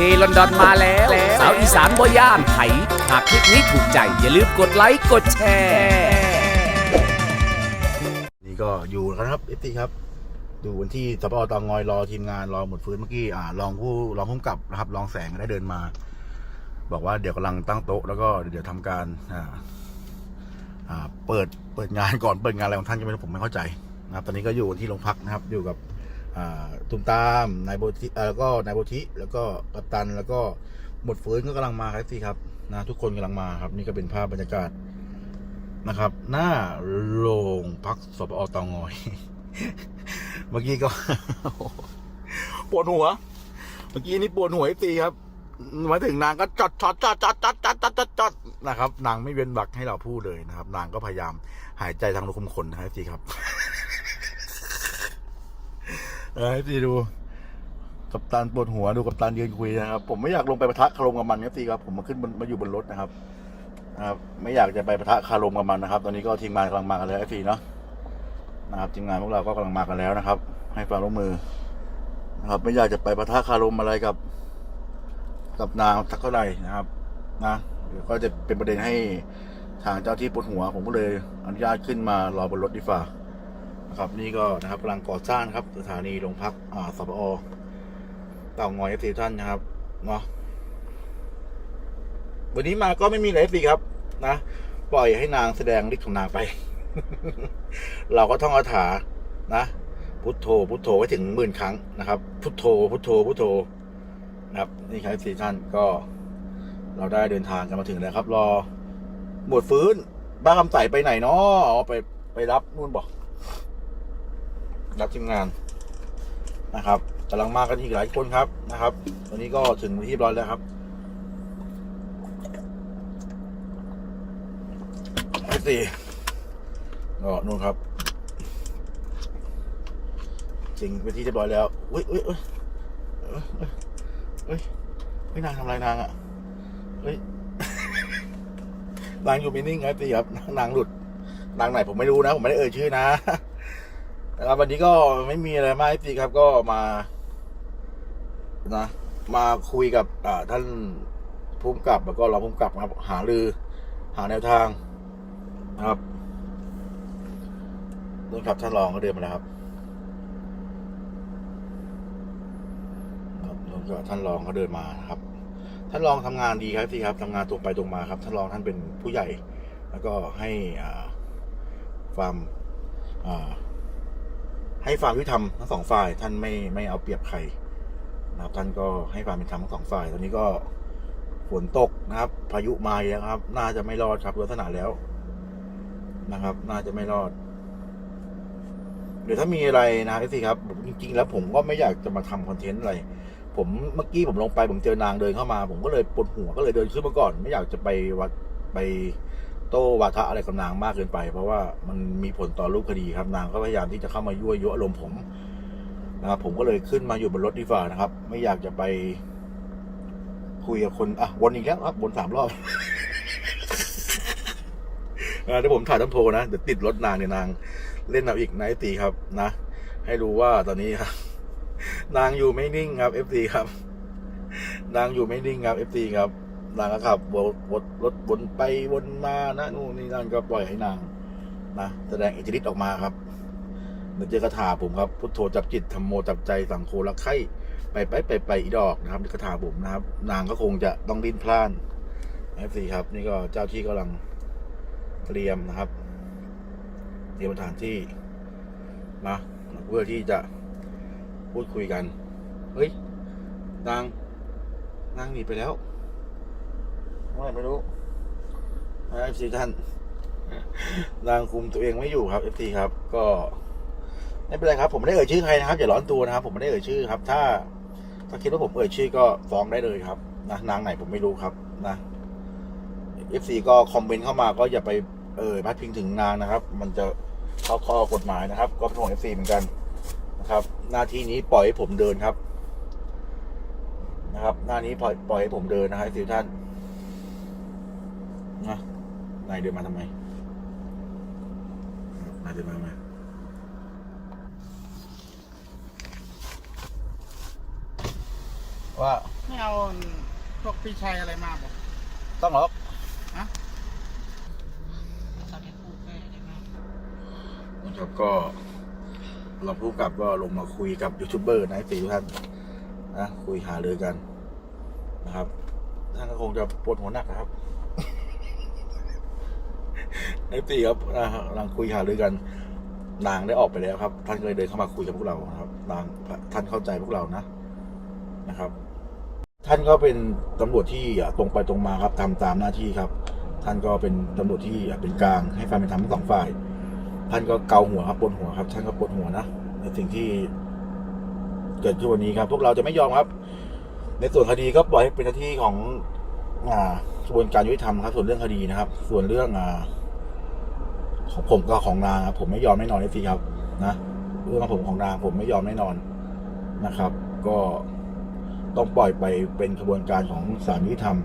เจลอนดอนมาแล้ว สาวอีสานบ่ย่านไผหากคลิปนี้ถูกใจ อย่าลืมกดไลค์กดแชร์นี่ก็อยู่แล้วครับเอฟซีครับดูวันที่สปอตองอยรอทีมงานรอหมดฟื้นเมื่อกี้อ่ารองผู้รองผู้กำกับนะครับรองแสงได้เดินมา บอกว่าเดี๋ยวกำลังตั้งโต๊ะแล้วก็เดี๋ยวทำการอ่าอ่าเปิดเปิดงานก่อนเปิดงานอะไรของท่านก็ไม่รู้ผมไม่เข้าใจนะครับ ตอนนี้ก็อยู่ที่โรงพักนะครับ อยู่กับ ตุมตามนายโบธิแล้วก็นายโบธิแล้วก็กัปตันแล้วก็หมดฟื้นก็กำลังมาครับสิครับนะทุกคนกำลังมาครับ นี่ก็เป็นภาพบรรยากาศนะครับ หน้าโรงพักสปอตองอย เมื่อกี้ก็ปวดหัว เมื่อกี้นี่ปวดหัวไอ้ตีครับมาถึงนางก็จอดจอดจอดจอดจอดจอดจอดจอดจอดนะครับ นางไม่เว้นวักให้เราพูดเลยนะครับ นางก็พยายามหายใจทางรูขุมขนนะไอ้ตีครับ เออไอ้ตีดูกับตันปวดหัวดูกับตันยืนคุยนะครับ ผมไม่อยากลงไปปะทะคารมกับมันครับตีครับผมมาขึ้นบนมาอยู่บนรถนะครับนะครับ ไม่อยากจะไปปะทะคารมกับมันนะครับ ตอนนี้ก็ทีมงานกำลังมากันแล้วไอ้ตีเนาะนะครับทีมงานพวกเราก็กำลังมากันแล้วนะครับ ให้ความร่วมมือนะครับ ไม่อยากจะไปประทะคารมอะไรกับ กับนางสักเท่าไหร่นะครับ นะเดี๋ยวก็จะเป็นประเด็นให้ทางเจ้าที่ปวดหัว ผมก็เลยอนุญาตขึ้นมารอบนรถดีฝ่า นะครับนี่ก็นะครับกำลังก่อสร้างครับสถานีโรงพักอ่าสปอเต่างอยเอฟซีท่านนะครับเนาะวันนี้มาก็ไม่มีอะไรสิครับ นะ ปล่อยให้นางแสดงฤทธิ์ของนางไป เราก็ท่องคาถานะพุทโธพุทโธไว้ถึงหมื่นครั้งนะครับ พุทโธพุทโธพุทโธนะครับนี่ครับสี่ท่านก็ เราได้เดินทางกันมาถึงแล้วครับ รอหมวดฟื้นบ้าคำใสไปไหนเนาะไปไปรับนู่นบอก รับทีมงานนะครับกำลังมากันอีกหลายคนครับนะครับตอนนี้ก็ถึงที่ร้อยแล้วครับสี่ก็นู่นครับจริงเป็นที่เรียบร้อยแล้วอุ้ยอุ้ยอุ้ยเอ้ยเอ้ยเอ้ยเฮ้ยนางทำอะไรนางอะเฮ้ยนางอยู่มินิ่งครับพี่ครับนางหลุดนางไหนผมไม่รู้นะ ผมไม่ได้เอ่ยชื่อนะ นะครับวันนี้ก็ไม่มีอะไรมากพี่ครับก็มานะมาคุยกับท่านผู้กำกับแล้วก็รองผู้กำกับครับหารือ หาแนวทางนะครับนู่นครับท่านรองก็เดินมาแล้วครับครับแล้วก็ท่านรองเขาเดินมาครับ ท่านรองทำงานดีครับพี่ครับทำงานตรงไปตรงมาครับ ท่านรองท่านเป็นผู้ใหญ่ แล้วก็ให้ความอ่า ให้ความยุติธรรมทั้งสองฝ่าย ท่านไม่ไม่เอาเปรียบใครนะครับ ท่านก็ให้ความเป็นธรรมทั้งสองฝ่าย ตอนนี้ก็ฝนตกนะครับ พายุมาแล้วครับ น่าจะไม่รอดครับลักษณะแล้วนะครับ น่าจะไม่รอดเดี๋ยวถ้ามีอะไรนะเอซีครับ จริง ๆ แล้วผมก็ไม่อยากจะมาทำคอนเทนต์อะไร ผมเมื่อกี้ผมลงไปผมเจอนางเดินเข้ามา ผมก็เลยปวดหัวก็เลยเดินขึ้นมาก่อน ไม่อยากจะไปวัดไป โต้วาทะอะไรกับนางมากเกินไป เพราะว่ามันมีผลต่อรูปคดีครับนางก็พยายามที่จะเข้ามายั่วยุอารมณ์ผมนะครับผมก็เลยขึ้นมาอยู่บนรถดีฝ่านะครับ ไม่อยากจะไป คุยกับคนอะวนอีกแล้วครับวนสามรอบเดี๋ยวผมถ่ายต้นโพนะเดี๋ยวติดรถนางเนี่ยนาง เล่นเอาอีกไนท์ตีครับนะ ให้รู้ว่าตอนนี้ครับ นางอยู่ไม่นิ่งครับ FT ครับ นางอยู่ไม่นิ่งครับ FT ครับ นางก็ขับวนวนรถวนไปวนมานะนู่นนี่นั่นก็ปล่อยให้นางนะแสดงอิทธิฤทธิ์ออกมาครับเดี๋ยวเจอกระถาผมครับพุทโธจับจิตธรรมโมจับใจสังโฆรักไข่ไปไปไปไปอีดอกนะครับกระถาผมนะครับ นางก็คงจะต้องดิ้นพล่าน FT ครับ นี่ก็เจ้าที่กำลังเตรียมนะครับ เตรียมสถานที่มาเพื่อที่จะพูดคุยกัน เฮ้ย นาง นางหนีไปแล้ว มื่อไหร่ไม่รู้เอฟซีท่านนางคุมตัวเองไม่อยู่ครับเอฟซีครับ ก็ไม่เป็นไรครับ ผมไม่ได้เอ่ยชื่อใครนะครับอย่าร้อนตัวนะครับ ผมไม่ได้เอ่ยชื่อครับ ถ้าถ้าคิดว่าผมเอ่ยชื่อก็ฟ้องได้เลยครับนะนางไหนผมไม่รู้ครับนะเอฟซีก็คอมเมนต์เข้ามาก็อย่าไปเออพัดพิงถึงนางนะครับ มันจะเข้าข้อกฎหมายนะครับ ก็เป็นห่วงเอฟซีเหมือนกันนะครับ หน้าที่นี้ปล่อยให้ผมเดินครับ นะครับ หน้านี้ปล่อยปล่อยให้ผมเดินนะครับสิท่าน นะนายเดินมาทำไมนายเดินมาทำไมว่าไม่เอาพวกพี่ชัยอะไรมาบอกต้องหรอกตอนนี้พูดแค่อะไรมากนะครับก็เราผู้กับก็ลงมาคุยกับยูทูบเบอร์นะสี่ทุกท่านนะคุยหาเลยกันนะครับท่านก็คงจะปวดหัวหนักนะครับ ในตีครับกำลังคุยหารือกัน นางได้ออกไปแล้วครับ ท่านก็เลยเดินเข้ามาคุยกับพวกเราครับนางท่านเข้าใจพวกเรานะนะครับ ท่านก็เป็นตำรวจที่ตรงไปตรงมาครับทำตามหน้าที่ครับ ท่านก็เป็นตำรวจที่เป็นกลางให้ความเป็นธรรมทั้งสองฝ่าย ท่านก็เกาหัวครับปวดหัวครับ ท่านก็ปวดหัวนะในสิ่งที่เกิดขึ้นวันนี้ครับ พวกเราจะไม่ยอมครับ ในส่วนคดีก็ปล่อยให้เป็นหน้าที่ของอ่ากระบวนการยุติธรรมครับ ส่วนเรื่องคดีนะครับ ส่วนเรื่องอ่าของ ผมกับของนางครับผมไม่ยอมแน่นอนเลยสิครับนะเรื่องของผมของนางผมไม่ยอมแน่นอนนะครับ ก็ต้องปล่อยไปเป็นกระบวนการของศาลยุติธรรม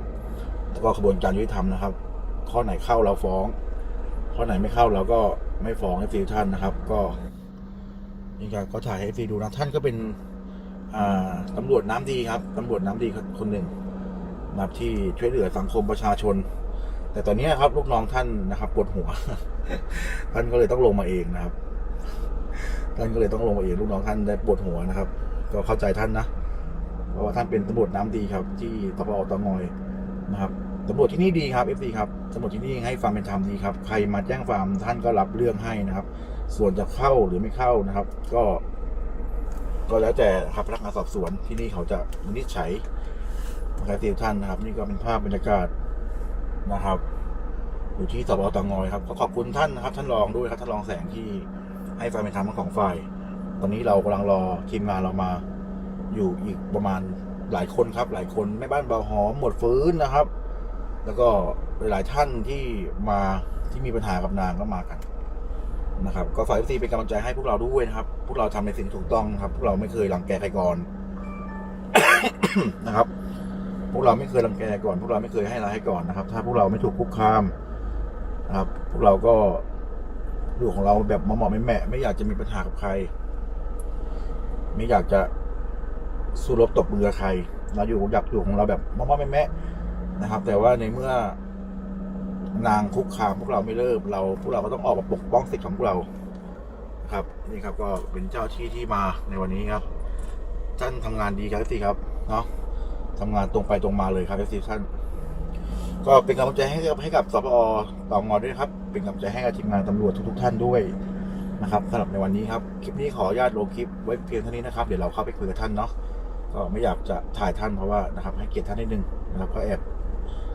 แล้วก็กระบวนการยุติธรรมนะครับ ข้อไหนเข้าเราฟ้อง ข้อไหนไม่เข้าเราก็ไม่ฟ้องให้ฟีท่านนะครับ ก็นี่ครับก็ถ่ายให้ฟีดูนะท่านก็เป็นตำรวจน้ำดีครับตำรวจน้ำดีคนหนึ่งนะที่ช่วยเหลือสังคมประชาชน แต่ตอนนี้ครับลูกน้องท่านนะครับปวดหัว ท่านก็เลยต้องลงมาเองนะครับ ท่านก็เลยต้องลงมาเองลูกน้องท่านได้ปวดหัวนะครับ ก็เข้าใจท่านนะเพราะว่าท่านเป็นตำรวจน้ำดีครับ ที่ตปอตงอยนะครับตำรวจที่นี่ดีครับเอฟซีครับตำรวจที่นี่ให้ความเป็นธรรมดีครับ ใครมาแจ้งความท่านก็รับเรื่องให้นะครับ ส่วนจะเข้าหรือไม่เข้านะครับ ก็ ก็แล้วแต่ครับพนักงานสอบสวนที่นี่เขาจะวินิจฉัยนะครับทีท่านนะครับ นี่ก็เป็นภาพบรรยากาศ นะครับ อยู่ที่สปตงอยครับขอขอบคุณท่านนะครับ ท่านรองด้วยครับท่านรองแสงที่ให้ความเป็นธรรมทั้งสองฝ่ายตอนนี้เรากำลังรอทีมงานเรามาอยู่อีกประมาณหลายคนครับ หลายคนแม่บ้านเบาหอมหมดฟื้นนะครับ แล้วก็หลายท่านที่มาที่มีปัญหากับนางก็มากันนะครับ ก็ฝ่ายซีเป็นกำลังใจให้พวกเราด้วยนะครับ พวกเราทำในสิ่งถูกต้องครับ พวกเราไม่เคยรังแกใครก่อนนะครับ พวกเราไม่เคยรังแกก่อน พวกเราไม่เคยให้ร้ายให้ก่อนนะครับ ถ้าพวกเราไม่ถูกคุกคามนะครับ พวกเราก็อยู่ของเราแบบเหมาะไม่แม่ไม่อยากจะมีปัญหากับใคร ไม่อยากจะสู้รบตบมือใคร เราอยู่อยากอยู่ของเราแบบมอมๆแม่นะครับ แต่ว่าในเมื่อนางคุกคามพวกเราไม่เลิกเรา พวกเราก็ต้องออกมาปกป้องสิทธิ์ของพวกเราครับนี่ครับก็เป็นเจ้าที่ที่มาในวันนี้ครับท่านทำงานดีครับสิครับเนาะ ทำงานตรงไปตรงมาเลยครับสิท่านก็เป็นกำลังใจให้กับให้กับสปอตองอด้วยครับ เป็นกำลังใจให้กับทีมงานตำรวจทุกๆท่านด้วยนะครับสำหรับในวันนี้ครับ คลิปนี้ขออนุญาตลงคลิปไว้เพียงเท่านี้นะครับ เดี๋ยวเราเข้าไปคุยกับท่านเนาะ ก็ไม่อยากจะถ่ายท่านเพราะว่านะครับให้เกียรติท่านนิดนึงนะครับก็แอบ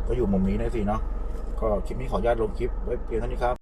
ก็อยู่มุมนี้นะสิเนาะ ก็คลิปนี้ขออนุญาตลงคลิปไว้เพียงเท่านี้ครับ